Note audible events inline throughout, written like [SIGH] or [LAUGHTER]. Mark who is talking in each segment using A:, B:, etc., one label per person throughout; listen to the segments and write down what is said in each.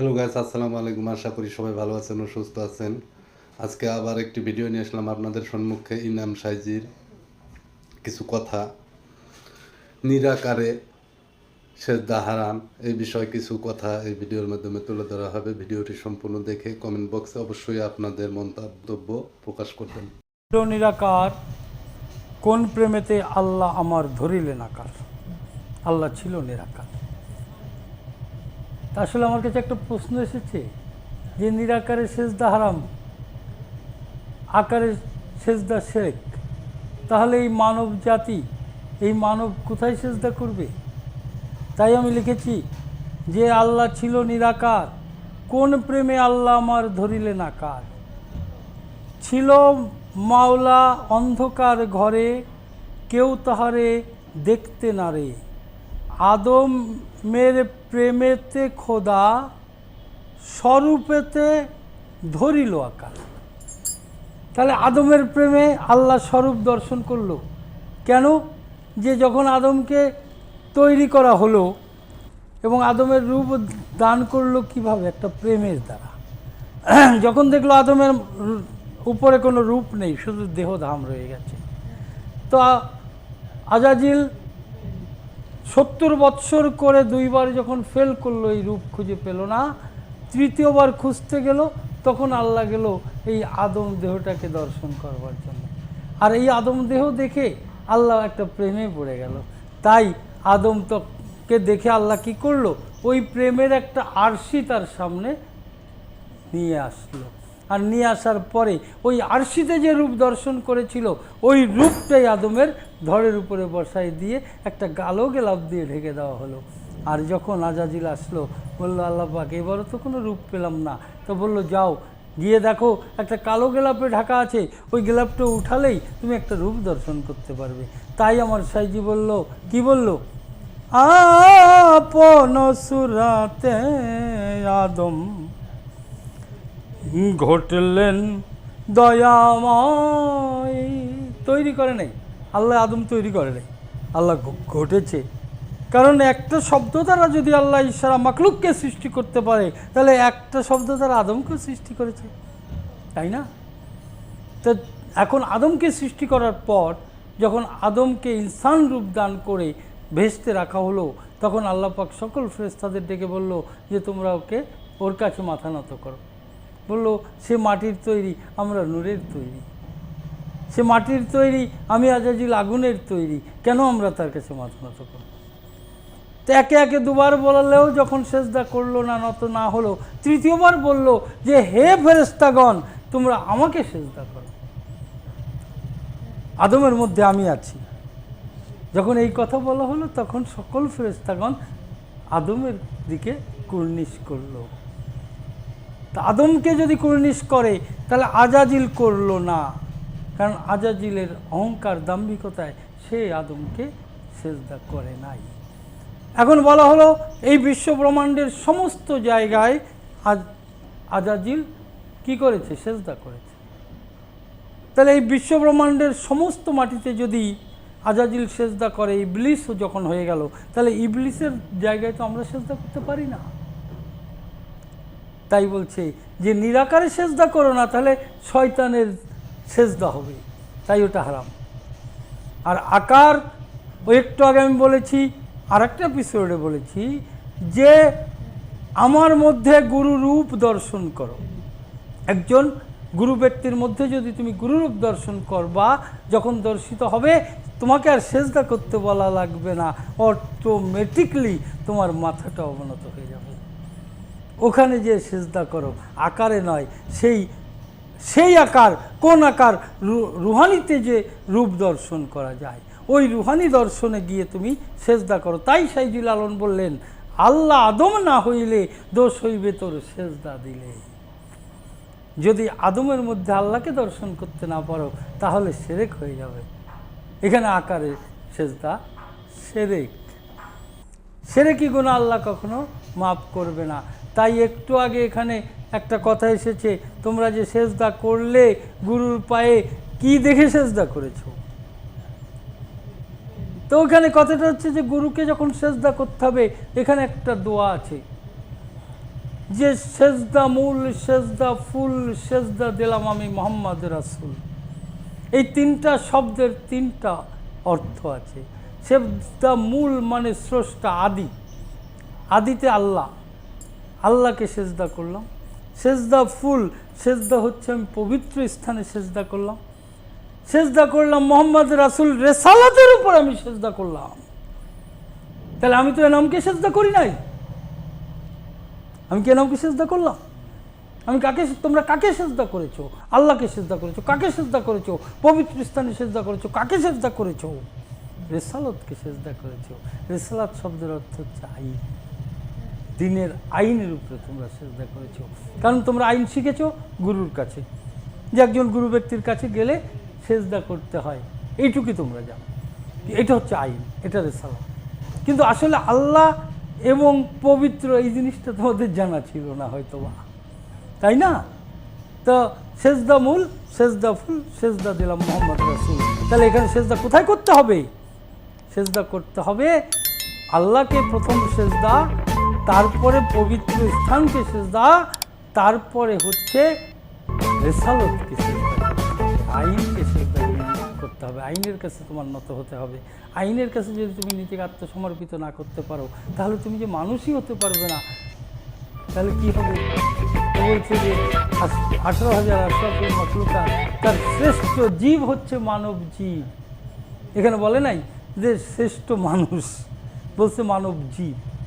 A: Hello guys আসসালামু আলাইকুম। আশা করি সবাই ভালো আছেন ও সুস্থ আছেন। আজকে আবার একটি ভিডিও নিয়ে আসলাম আপনাদের সম্মুখে, ইনাম সাইজির কিছু কথা। নিরাকারে সেজদা হারাম এই বিষয়ে কিছু কথা এই ভিডিওর মাধ্যমে তুলে ধরা হবে। ভিডিওটি সম্পূর্ণ দেখে কমেন্ট বক্সে অবশ্যই আপনাদের মন্তব্য প্রকাশ করবেন।
B: নিরাকার, কোন প্রেমেতে আল্লাহ আমার ধরিলেন আকার? আল্লাহ ছিল নিরাকার। আসলে আমার কাছে একটা প্রশ্ন এসেছে যে নিরাকারে সেজদা হারাম, আকারে সেজদা শেখ তাহলে এই মানব জাতি, এই মানব কোথায় সেজদা করবে? তাই আমি লিখেছি যে আল্লাহ ছিল নিরাকার, কোন প্রেমে আল্লাহ আমার ধরিলেন আকার ছিল মাওলা অন্ধকার ঘরে, কেউ তাহারে দেখতে না রে। আদম মের প্রেমেতে খোদা, স্বরূপেতে ধরিল আকার তাহলে আদমের প্রেমে আল্লাহ স্বরূপ দর্শন করল। কেন? যে যখন আদমকে তৈরি করা হলো এবং আদমের রূপ দান করল কীভাবে? একটা প্রেমের দ্বারা। [CLEARS THROAT] যখন দেখল আদমের উপরে কোনো রূপ নেই, শুধু দেহ ধাম রয়ে গেছে। তো আজাজিল সত্তর বৎসর করে দুইবার যখন ফেল করল, এই রূপ খুঁজে পেল না। তৃতীয়বার খুঁজতে গেল, তখন আল্লাহ গেল এই আদম দেহটাকে দর্শন করবার জন্য। আর এই আদম দেহ দেখে আল্লাহ একটা প্রেমে পড়ে গেল। তাই আদম তোকে দেখে আল্লাহ কি করল? ওই প্রেমের একটা আরশি তার সামনে নিয়ে আসলো। আর নিয়ে আসার পরে ওই আরশিতে যে রূপ দর্শন করেছিল, ওই রূপটাই আদমের ধরের উপরে বসাই দিয়ে একটা গালো গেলাপ দিয়ে ঢেকে দেওয়া হলো। আর যখন আজাজিল আসলো, বলল, আল্লাহ পাক, এবারও তো কোনো রূপ পেলাম না। তো বলল, যাও, গিয়ে দেখো, একটা কালো গেলাপে ঢাকা আছে, ওই গেলাপটা উঠালেই তুমি একটা রূপ দর্শন করতে পারবে। তাই আমার সাইজি বলল, কি বলল? আপন সুরাতে আদম ঘটলেন। দয়াময়। তৈরি করে নাই। আল্লাহ আদম তৈরি করে নাই। আল্লাহ ঘটেছে। কারণ একটা শব্দ দ্বারা যদি আল্লাহ ইশারা মাকলুককে সৃষ্টি করতে পারে, তাহলে একটা শব্দ দ্বারা আদমকে সৃষ্টি করেছে। তাই না? তো এখন আদমকে সৃষ্টি করার পর যখন আদমকে ইনসান রূপ দান করে ভেস্তে রাখা হলো, তখন আল্লাহ পাক সকল ফেরেশতাদের ডেকে বলল যে, তোমরা ওকে ওর কাছে মাথা নত করো। বলল, সে মাটির তৈরি, আমরা নূরের তৈরি। সে মাটির তৈরি, আমি আজাজিল আগুনের তৈরি। কেন আমরা তার কাছে মাথা নত করব? তো একে একে দুবার বলালেও যখন সেজদা করল না, নত না হলো, তৃতীয়বার বলল যে, হে ফেরেস্তাগণ তোমরা আমাকে সেজদা করো। আদমের মধ্যে আমি আছি। যখন এই কথা বলা হলো, তখন সকল ফেরেস্তাগণ আদমের দিকে কুর্নিশ করল। আদমকে যদি কুর্নিশ করে, তাহলে আজাজিল করল না। কারণ আজাজিলের অহংকার দাম্ভিকতায় সে আদমকে সেজদা করে নাই। এখন বলা হলো, এই বিশ্ব ব্রহ্মাণ্ডের সমস্ত জায়গায় আজ আজাজিল কি করেছে? সেজদা করেছে। তাহলে এই বিশ্ব ব্রহ্মাণ্ডের সমস্ত মাটিতে যদি আজাজিল সেজদা করে, ইবলিসও যখন হয়ে গেল, তাহলে ইবলিসের জায়গায় তো আমরা সেজদা করতে পারি না। তাই বলছে যে নিরাকারে সেজদা করো না, তাহলে শয়তানের সেজদা হবে। তাই ওটা হারাম। আর আকার একটু আগে আমি বলেছি আর একটা এপিসোডে বলেছি যে আমার মধ্যে গুরু রূপ দর্শন করো। একজন গুরু ব্যক্তির মধ্যে যদি তুমি গুরুরূপ দর্শন করবা, যখন দর্শিত হবে, তোমাকে আর সেজদা করতে বলা লাগবে না। অটোমেটিকলি তোমার মাথাটা অবনত হয়ে যাবে। ওখানে যে সেজদা করো, আকারে নয়, সেই সেই আকার, কোন আকার রুহানিতে যে রূপ দর্শন করা যায়, ওই রুহানি দর্শনে গিয়ে তুমি সেজদা করো। তাই সাইজুল আলম বললেন, আল্লাহ আদম না হইলে দোষ হইবে তোর সেজদা দিলে। যদি আদমের মধ্যে আল্লাহকে দর্শন করতে না পারো, তাহলে সেরেক হয়ে যাবে। এখানে আকারে সেজদা সেরেক। সেরে কি গুণা আল্লাহ কখনো মাফ করবে না। তাই একটু আগে এখানে একটা কথা এসেছে, তোমরা যে সেজদা করলে গুরুর পায়ে কি দেখে সেজদা করেছ? তো ওখানে কথাটা হচ্ছে যে গুরুকে যখন সেজদা করতে হবে, এখানে একটা দোয়া আছে। যে সেজদা মূল, সেজদা ফুল, সেজদা দিলাম আমি মোহাম্মদ রাসুল। এই তিনটা শব্দের তিনটা অর্থ আছে। সেজদা মূল মানে স্রষ্টা, আদি। আদিতে আল্লাহ। আল্লাহকে সেজদা করলাম। সেজদা ফুল, সেজদা হচ্ছে আমি পবিত্র স্থানে সেজদা করলাম। সেজদা করলাম মোহাম্মদ রাসুল রেসালাতের উপর আমি সেজদা করলাম। তাহলে আমি তো এনামকে সেজদা করি নাই। আমি কি এনামকে সেজদা করলাম? আমি কাকে তোমরা কাকে সেজদা করেছ? আল্লাহকে সেজদা করেছ? কাকে সেজদা করেছ? পবিত্র স্থানে সেজদা করেছ? কাকে সেজদা করেছ? রেসালতকে সেজদা করেছ। রেসালাত শব্দের অর্থ হচ্ছে আইন। দিনের আইনের উপরে তোমরা সেজদা করেছ। কারণ তোমরা আইন শিখেছো গুরুর কাছে। যে একজন গুরু ব্যক্তির কাছে গেলে সেজদা করতে হয়। এইটুকুই তোমরা জানো। এটা হচ্ছে আইন, এটা রেসালাত কিন্তু আসলে আল্লাহ এবং পবিত্র এই জিনিসটা তোমাদের জানা ছিল না হয়তো বা। তাই না? তো সেজদা মূল সেজদা ফুল সেজদা দিলাম মোহাম্মদ রাসুল। তাহলে এখানে সেজদা কোথায় করতে হবে? সেজদা করতে হবে আল্লাহকে প্রথম সেজদা তারপরে পবিত্র স্থানকে সেজদা, তারপরে হচ্ছে রেসালতকে সেজদা। আইনকে সেজদা করতে হবে। আইনের কাছে তোমার নত হতে হবে। আইনের কাছে যদি তুমি নিজেকে আত্মসমর্পিত না করতে পারো, তাহলে তুমি যে মানুষই হতে পারবে না। তাহলে কি হবে? বলছে যে আঠারো হাজার আশরাফুল মখলুকা, তার শ্রেষ্ঠ জীব হচ্ছে মানব জীব। এখানে বলে নাই যে শ্রেষ্ঠ মানুষ। বলছে মানব জীব।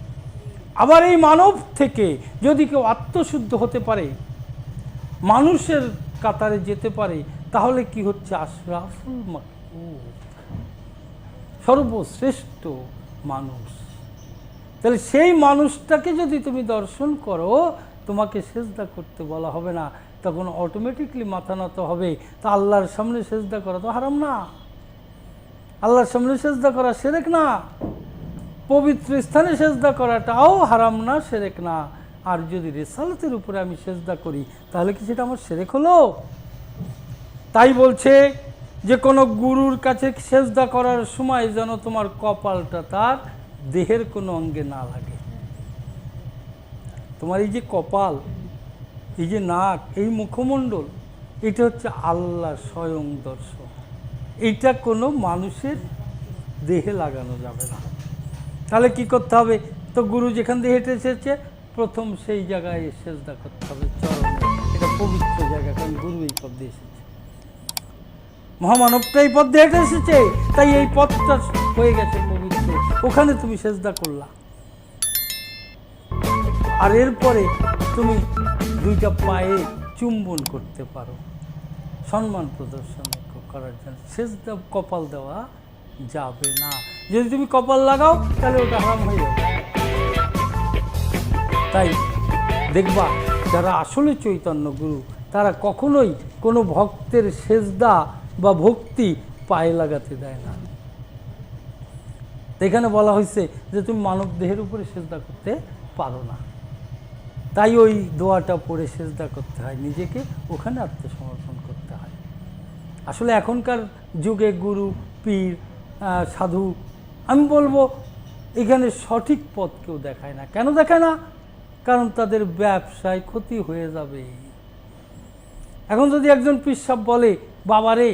B: আবার এই মানব থেকে যদি কেউ আত্মশুদ্ধ হতে পারে, মানুষের কাতারে যেতে পারে, তাহলে কি হচ্ছে? আশরাফুল সর্বশ্রেষ্ঠ মানুষ। তাহলে সেই মানুষটাকে যদি তুমি দর্শন করো, তোমাকে সেজদা করতে বলা হবে না, তখন অটোমেটিকলি মাথা নত হবে। তা আল্লাহর সামনে সেজদা করা তো হারাম না। আল্লাহর সামনে সেজদা করা সেরেক না। পবিত্র স্থানে সেজদা করাটাও হারাম না, সেরেক না। আর যদি রেসালতের উপরে আমি সেজদা করি, তাহলে কি সেটা আমার সেরেক হলো? তাই বলছে যে, কোনো গুরুর কাছে সেজদা করার সময় যেন তোমার কপালটা তার দেহের কোনো অঙ্গে না লাগে। তোমার এই যে কপাল, এই যে নাক, এই মুখমণ্ডল, এটা হচ্ছে আল্লাহ স্বয়ং দর্শন। এইটা কোনো মানুষের দেহে লাগানো যাবে না। তাহলে কি করতে হবে? তো গুরু যেখান দিয়ে হেঁটে এসেছে, প্রথম সেই জায়গায় সেজদা করতে হবে, চরণে। এটা পবিত্র জায়গা, কারণ গুরু এই পথ দিয়ে এসেছে। মহামানবটা এই পথ দিয়ে হেঁটে এসেছে, তাই এই পথটা হয়ে গেছে পবিত্র। ওখানে তুমি সেজদা করলা। আর এরপরে তুমি দুইটা পায়ে চুম্বন করতে পারো। সম্মান প্রদর্শন করার জন্য। সেজদা কপাল দেওয়া যাবে না। যদি তুমি কপাল লাগাও, তাহলে ওটা হারাম হয়ে যাবে। তাই দেখবা, যারা আসলে চৈতন্য গুরু, তারা কখনোই কোনো ভক্তের সেজদা বা ভক্তি পায়ে লাগাতে দেয় না। এখানে বলা হয়েছে যে তুমি মানব দেহের উপরে সেজদা করতে পারো না। তাই ওই দোয়াটা পড়ে সেজদা করতে হয়, নিজেকে ওখানে আত্মসমর্পণ করতে হয়। আসলে এখনকার যুগে গুরু, পীর সাধু আমি বলব, এখানে সঠিক পথ কেউ দেখায় না। কেন দেখায় না? কারণ তাদের ব্যবসায় ক্ষতি হয়ে যাবে। এখন যদি একজন পিসাব বলে বাবারে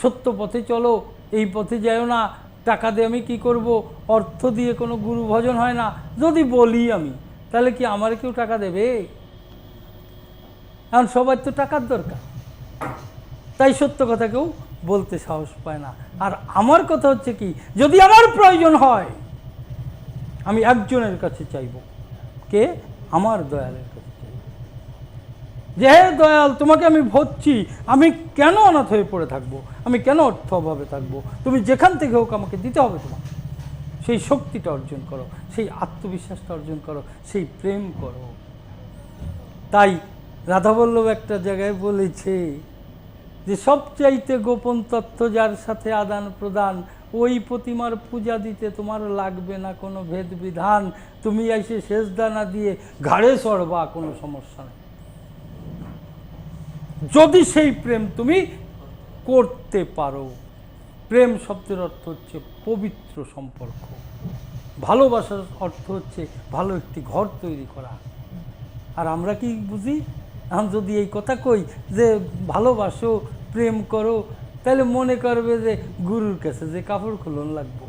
B: সত্য পথে চলো, এই পথে যাও না, টাকা দিয়ে আমি কি করব, অর্থ দিয়ে কোনো গুরু ভজন হয় না, যদি বলি আমি, তাহলে কি আমার কেউ টাকা দেবে? এখন সবার তো টাকার দরকার। তাই সত্য কথা কেউ বলতে সাহস পায় না। আর আমার কথা হচ্ছে কি, যদি আমার প্রয়োজন হয়, আমি একজনের কাছে চাইব। কে? আমার দয়ালের কাছে চাইব। যে, হে দয়াল, তোমাকে আমি ভরছি, আমি কেন অনাথ হয়ে পড়ে থাকব? আমি কেন অর্থ অভাবে থাকব? তুমি যেখান থেকে হোক আমাকে দিতে হবে তোমাকে। সেই শক্তিটা অর্জন করো, সেই আত্মবিশ্বাসটা অর্জন করো, সেই প্রেম করো। তাই রাধাবল্লভ একটা জায়গায় বলেছে যে সবচাইতে গোপন তথ্য যার সাথে আদান প্রদান, ওই প্রতিমার পূজা দিতে তোমার লাগবে না কোনো ভেদ বিধান তুমি এসে সেজদা না দিয়ে ঘাড়ে সরবা, কোনো সমস্যা নেই। যদি সেই প্রেম তুমি করতে পারো, প্রেম শব্দের অর্থ হচ্ছে পবিত্র সম্পর্ক। ভালোবাসার অর্থ হচ্ছে ভালো একটি ঘর তৈরি করা। আর আমরা কি বুঝি? আমি যদি এই কথা কই যে ভালোবাসো, প্রেম করো, তাহলে মনে করবে যে গুরুর কাছে যে কাপড় খুলন লাগবো।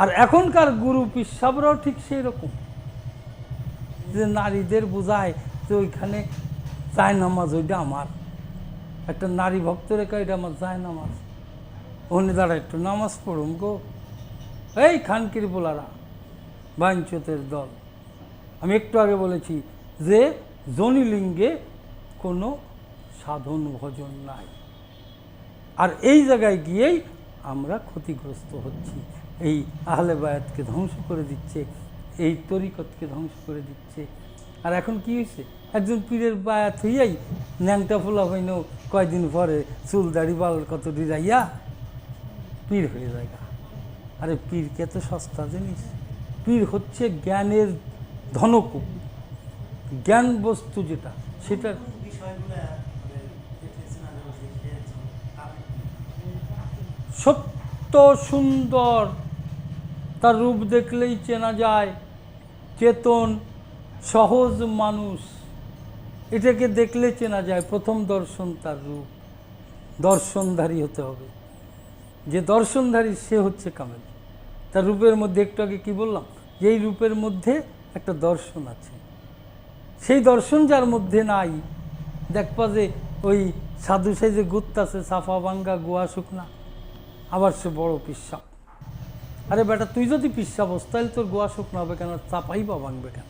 B: আর এখনকার গুরু পিসাবরাও ঠিক সেই রকম যে নারীদের বোঝায় যে ওইখানে চায় নামাজ ওইটা আমার। একটা নারী ভক্ত রেখা এটা আমার যায় নামাজ ওখানে দাঁড়া একটু নামাজ পড়ুম গো। এই খানকির বোলারা, বাঞ্চতের দল। আমি একটু আগে বলেছি যে জনিলিঙ্গে কোনো সাধন ভজন নাই। আর এই জায়গায় গিয়েই আমরা ক্ষতিগ্রস্ত হচ্ছি। এই আহলে বায়াতকে ধ্বংস করে দিচ্ছে, এই তরিকতকে ধ্বংস করে দিচ্ছে। আর এখন কি হয়েছে? একজন পীরের বায়াত হইয়াই ন্যাংটা ফোলা হইন কয়দিন পরে চুল দাড়ি বাল কত ডিরাইয়া পীর হয়ে যায় আরে পীরকে তো সস্তা জিনিস? পীর হচ্ছে জ্ঞানের ধনকূপ জ্ঞান বস্তু যেটা, সেটা সত্য সুন্দর, তার রূপ দেখলেই চেনা যায়, চেতন সহজ মানুষ, এটাকে দেখলে চেনা যায়, প্রথম দর্শন তার রূপ। দর্শনধারী হতে হবে। যে দর্শনধারী, সে হচ্ছে কামেল। তার রূপের মধ্যে একটু আগে কি বললাম? যে এই রূপের মধ্যে একটা দর্শন আছে। সেই দর্শন যার মধ্যে নাই, দেখবা যে ওই সাধু সাইজে গুত্তাছে সাফা ভাঙ্গা গোয়া শুকনা, আবার সে বড় পিসাব। আরে বেটা, তুই যদি পিসাব হোস তাহলে তোর গোয়া শুকনো হবে কেন? চাপাই বা ভাঙবে কেন?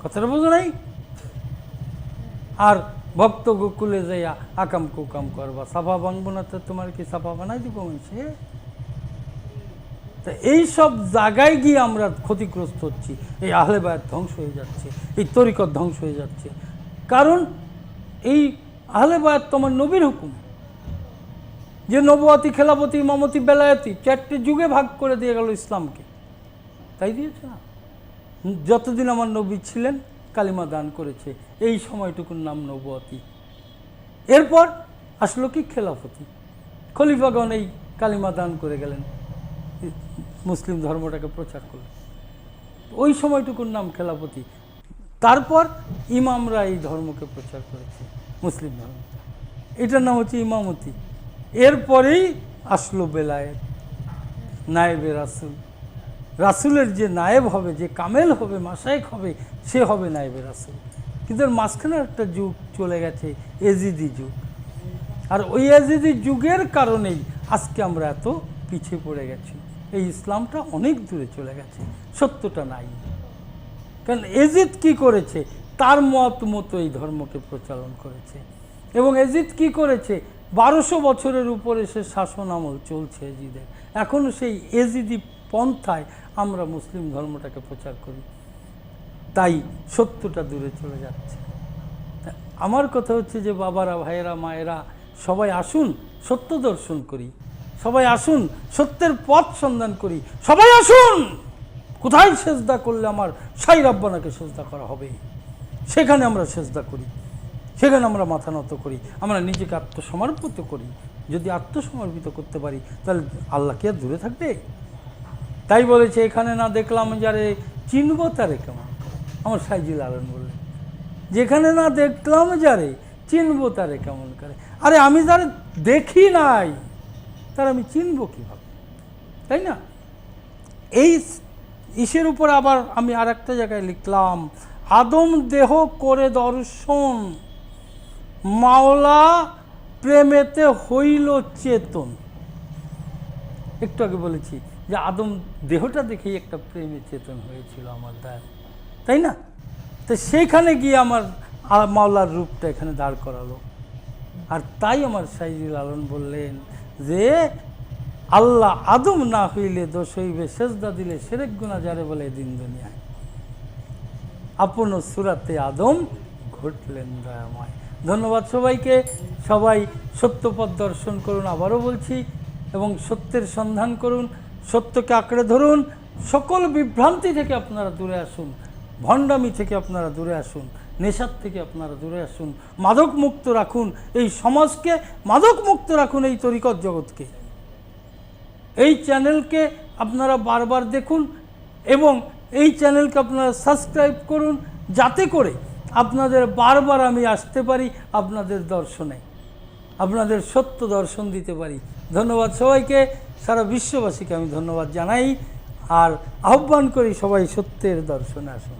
B: কথাটা বুঝো নাই? আর ভক্ত গোকুলে যাইয়া আকাম কুকাম করবা। সাফা ভাঙবো না তো তোমার কি সাফা বানাই দিব মানুষে? তা এই সব জায়গায় গিয়ে আমরা ক্ষতিগ্রস্ত হচ্ছি। এই আহলে বায়াত ধ্বংস হয়ে যাচ্ছে, এই তরিকত ধ্বংস হয়ে যাচ্ছে। কারণ এই আহলে বায়াত তোমার নবীর হুকুম। যে নবতী খেলাপতি মমতি বেলায়তি চারটে যুগে ভাগ করে দিয়ে গেল ইসলামকে। তাই দিয়েছে না? যতদিন আমার নবী ছিলেন, কালিমা দান করেছে। এই সময়টুকুর নাম নবতী এরপর আসলো কি খেলাফতি? খলিফাগণ এই কালিমা দান করে গেলেন। মুসলিম ধর্মটাকে প্রচার করলেন ওই সময়টুকুর নাম খেলাপতি। তারপর ইমামরা এই ধর্মকে প্রচার করেছে, মুসলিম ধর্ম। এটার নাম হচ্ছে ইমামতি। এরপরেই আসলো বেলায়েত, নায়েবে রাসুল। রাসুলের যে নায়েব হবে, যে কামেল হবে মাসায়েক হবে, সে হবে নায়েবে রাসুল। কিন্তু মাঝখানে একটা যুগ চলে গেছে, এজিদি যুগ। আর ওই এজিদি যুগের কারণেই আজকে আমরা এত পিছিয়ে পড়ে গেছি। এই ইসলামটা অনেক দূরে চলে গেছে, সত্যটা নাই। কারণ এজিদ কি করেছে? তার মত মতো এই ধর্মকে প্রচলন করেছে। এবং এজিদ কি করেছে? বারোশো বছরের উপরে সে শাসন আমল চলছে এজিদের। এখনও সেই এজিদি পন্থায় আমরা মুসলিম ধর্মটাকে প্রচার করি। তাই সত্যটা দূরে চলে যাচ্ছে। আমার কথা হচ্ছে যে বাবারা, ভাইয়েরা, মায়েরা সবাই আসুন, সত্য দর্শন করি। সবাই আসুন, সত্যের পথ সন্ধান করি। সবাই আসুন! কোথায় সেজদা করলে আমার সাই রাব্বানাকে সেজদা করা হবে? সেখানে আমরা সেজদা করি। সেখানে আমরা মাথা নত করি। আমরা নিজেকে আত্মসমর্পিত করি। যদি আত্মসমর্পিত করতে পারি, তাহলে আল্লাহ কি আর দূরে থাকবে? তাই বলেছে, এখানে না দেখলাম যারে চিনব তারে কেমন? আমার সাইজিল আলম বললেন, যেখানে না দেখলাম যারে চিনব তারে কেমন করে? আরে আমি যারে দেখি নাই। তার আমি চিনব কীভাবে? তাই না? এই ইসের উপর আবার আমি আর একটা জায়গায় লিখলাম, আদম দেহ করে দর্শন, মাওলা প্রেমেতে হইল চেতন। একটু আগে বলেছি যে আদম দেহটা দেখেই একটা প্রেমে চেতন হয়েছিল আমার দায় তাই না? তো সেইখানে গিয়ে আমার মাওলার রূপটা এখানে দাঁড় করালো। আর তাই আমার সাইজুল আলম বললেন যে আল্লাহ আদম না হইলে দোষ হইবে, সেজদা দিলে সেরেক গুণা যারে বলে দিন দুনিয়ায়। আপন সুরাতে আদম ঘটলেন দয়াময়। ধন্যবাদ সবাইকে। সবাই সত্যপথ দর্শন করুন, আবারও বলছি, এবং সত্যের সন্ধান করুন, সত্যকে আঁকড়ে ধরুন, সকল বিভ্রান্তি থেকে আপনারা দূরে আসুন, ভণ্ডামি থেকে আপনারা দূরে আসুন। নেশার থেকে আপনারা দূরে আসুন মাদক মুক্ত রাখুন, এই সমাজকে মাদক মুক্ত রাখুন এই তরিকত জগৎকে। এই চ্যানেলকে আপনারা বারবার দেখুন এবং এই চ্যানেলকে আপনারা সাবস্ক্রাইব করুন যাতে করে আপনাদের বারবার আমি আসতে পারি আপনাদের দর্শনে, আপনাদের সত্য দর্শন দিতে পারি। ধন্যবাদ সবাইকে, সারা বিশ্ববাসীকে আমি ধন্যবাদ জানাই আর আহ্বান করি সবাই সত্যের দর্শনে আসুন।